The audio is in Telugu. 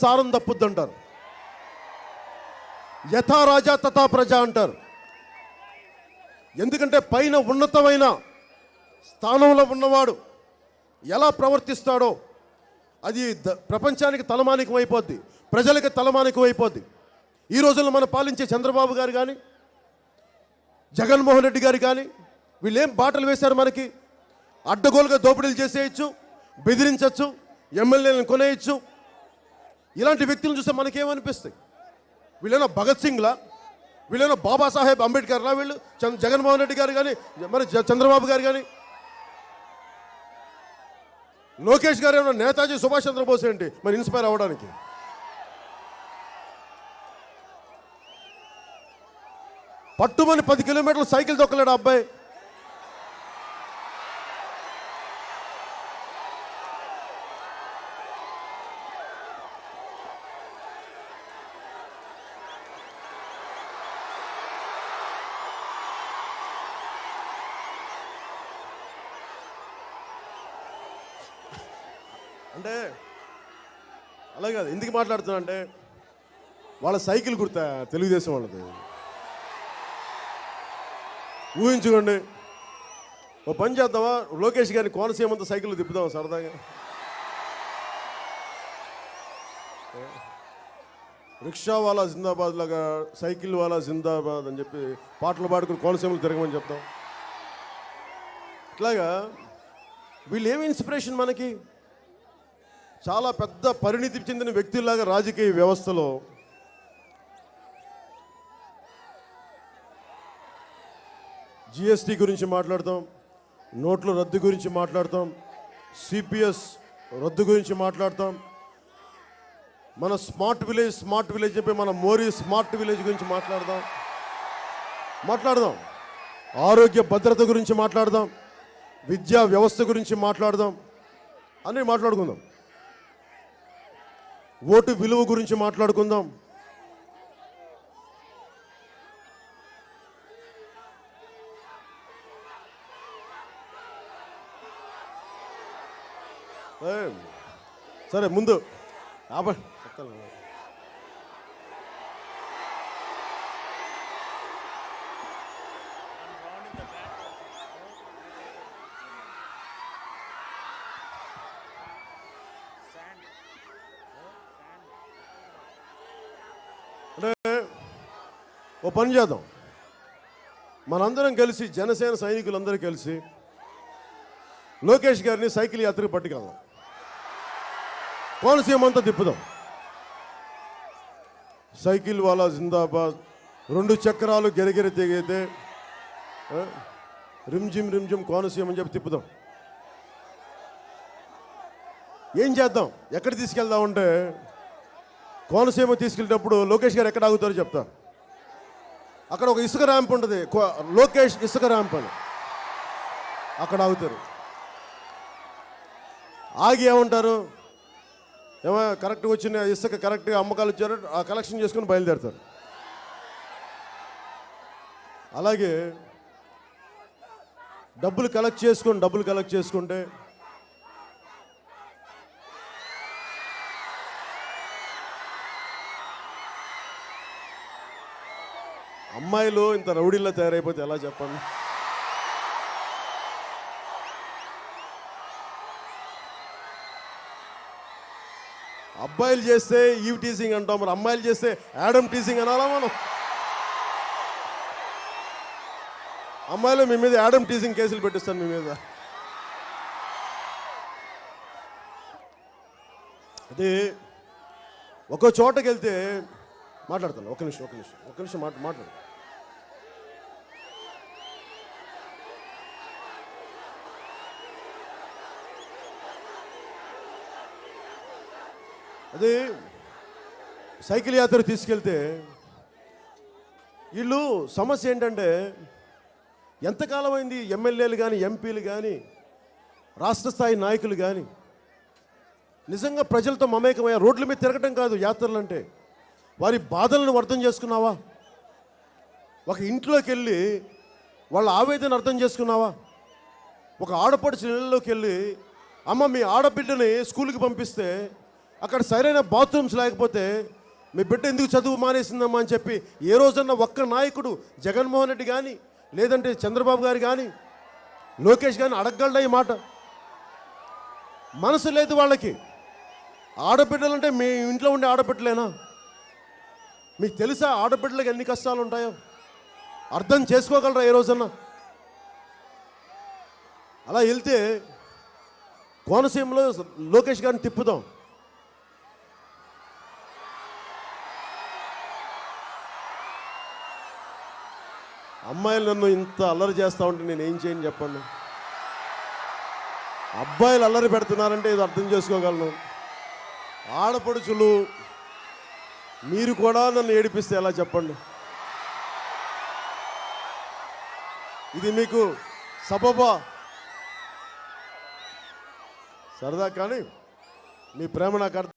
సారం తప్పుద్ది అంటారు యథా రాజా తథా ప్రజ అంటారు. ఎందుకంటే పైన ఉన్నతమైన స్థానంలో ఉన్నవాడు ఎలా ప్రవర్తిస్తాడో అది ద- ప్రపంచానికి తలమానికం అయిపోద్ది ప్రజలకి తలమానికం అయిపోద్ది. ఈ రోజుల్లో మనం పాలించే చంద్రబాబు గారు కానీ జగన్మోహన్ రెడ్డి గారు కానీ వీళ్ళేం బాటలు వేశారు మనకి? అడ్డగోలుగా దోపిడీలు చేసేయచ్చు బెదిరించవచ్చు ఎమ్మెల్యేలను కొనేయచ్చు ఇలాంటి వ్యక్తులను చూస్తే మనకేమనిపిస్తాయి? వీళ్ళైనా భగత్ సింగ్లా? వీళ్ళైనా బాబాసాహెబ్ అంబేద్కర్లా వీళ్ళు? చంద్ర జగన్మోహన్ రెడ్డి గారు కానీ మరి చంద్రబాబు గారు కానీ లోకేష్ గారు ఏమన్నా నేతాజీ సుభాష్ చంద్రబోస్ ఏంటి? మరి ఇన్స్పైర్ అవ్వడానికి? పట్టుమని పది కిలోమీటర్లు సైకిల్ తొక్కలేడు అబ్బాయి. అంటే అలాగే కాదు. ఎందుకు మాట్లాడుతున్నా అంటే వాళ్ళ సైకిల్ గుర్తా తెలుగుదేశం వాళ్ళది. ఊహించుకోండి. ఓ పని చేద్దామా? లోకేష్ గారిని కోనసీమంత సైకిల్ తిప్పుదాం సరదాగా? రిక్షా వాళ్ళ జిందాబాద్ లాగా సైకిల్ వాళ్ళ జిందాబాద్ అని చెప్పి పాటలు పాడుకుని కోనసీమలు తిరగమని చెప్తాం. ఇట్లాగా వీళ్ళు ఏమి ఇన్స్పిరేషన్ మనకి? చాలా పెద్ద పరిణితి చెందిన వ్యక్తుల్లాగా రాజకీయ వ్యవస్థలో జిఎస్టీ గురించి మాట్లాడతాం నోట్ల రద్దు గురించి మాట్లాడతాం సిపిఎస్ రద్దు గురించి మాట్లాడతాం. మన స్మార్ట్ విలేజ్ స్మార్ట్ విలేజ్ చెప్పి మన మోరీ స్మార్ట్ విలేజ్ గురించి మాట్లాడదాం. మాట్లాడదాం. ఆరోగ్య భద్రత గురించి మాట్లాడదాం. విద్యా వ్యవస్థ గురించి మాట్లాడదాం. అని మాట్లాడుకుందాం. ఓటు విలువ గురించి మాట్లాడుకుందాం. ఏం, సరే ముందు. ఆప చెప్తాను. అంటే ఓ పని చేద్దాం. మనందరం కలిసి జనసేన సైనికులందరూ కలిసి లోకేష్ గారిని సైకిల్ యాత్రకు పట్టుకెళ్దాం. కోనసీమ అంతా తిప్పుదాం. సైకిల్ వాలా జిందాబాద్. రెండు చక్రాలు గెరగెర తెగితే రిమ్జిమ్ రిమ్జిమ్ కోనసీమ అని చెప్పి తిప్పుదాం. ఏం చేద్దాం? ఎక్కడ తీసుకెళ్దాం అంటే కోనసీమ తీసుకెళ్ళేటప్పుడు లోకేష్ గారు ఎక్కడ ఆగుతారో చెప్తా. అక్కడ ఒక ఇసుక ర్యాంప్ ఉంటుంది. కో- లోకేష్ ఇసుక ర్యాంప్ అని. అక్కడ ఆగుతారు. ఆగి ఏమంటారు? ఏమో కరెక్ట్గా వచ్చిన ఇసుక కరెక్ట్గా అమ్మకాలు ఇచ్చారు ఆ కలెక్షన్ చేసుకుని బయలుదేరుతారు. అలాగే డబ్బులు కలెక్ట్ చేసుకొని డబ్బులు కలెక్ట్ చేసుకుంటే అమ్మాయిలు ఇంత రౌడీల్లో తయారైపోతే ఎలా చెప్పండి? అబ్బాయిలు చేస్తే ఈవ్ టీజింగ్ అంటాం మరి అమ్మాయిలు చేస్తే యాడమ్ టీజింగ్ అనాలా మనం? అమ్మాయిలు మీ మీద యాడమ్ టీజింగ్ కేసులు పెట్టిస్తాను మీ మీద. అది ఒక చోటకి వెళ్తే మాట్లాడతాను. ఒక నిమిషం ఒక నిమిషం ఒక నిమిషం మాట మాట్లాడు. అది సైకిల్ యాత్ర తీసుకెళ్తే వీళ్ళు సమస్య ఏంటంటే ఎంతకాలం అయింది ఎమ్మెల్యేలు కానీ ఎంపీలు కానీ రాష్ట్ర స్థాయి నాయకులు కానీ నిజంగా ప్రజలతో మమేకమయ్యా రోడ్ల మీద తిరగటం కాదు యాత్రలు అంటే వారి బాధలను అర్థం చేసుకున్నావా? ఒక ఇంట్లోకి వెళ్ళి వాళ్ళ ఆవేదన అర్థం చేసుకున్నావా? ఒక ఆడపడుచు ఇళ్ళలోకి వెళ్ళి అమ్మ మీ ఆడబిడ్డని స్కూల్కి పంపిస్తే అక్కడ సరైన బాత్రూమ్స్ లేకపోతే మీ బిడ్డ ఎందుకు చదువు మానేసిందమ్మా? అని చెప్పి ఏ రోజన్నా ఒక్క నాయకుడు జగన్మోహన్ రెడ్డి కానీ లేదంటే చంద్రబాబు గారు కానీ లోకేష్ కానీ అడగగలడా ఈ మాట? మనసు లేదు వాళ్ళకి. ఆడబిడ్డలంటే మీ ఇంట్లో ఉండే ఆడబిడ్డలేనా? మీకు తెలుసా ఆడబిడ్డలకు ఎన్ని కష్టాలు ఉంటాయో? అర్థం చేసుకోగలరా ఏ రోజన్నా అలా వెళ్తే కోనసీమలో లోకేష్ గారిని తిప్పుదాం. అమ్మాయిలు నన్ను ఇంత అల్లరి చేస్తా ఉంటే నేను ఏం చేయను చెప్పండి. అబ్బాయిలు అల్లరి పెడుతున్నారంటే ఇది అర్థం చేసుకోగలను. ఆడపడుచులు మీరు కూడా నన్ను ఏడిపిస్తే ఎలా చెప్పండి? ఇది మీకు సబబా. సరదా కానీ మీ ప్రేమ నాకు అర్థం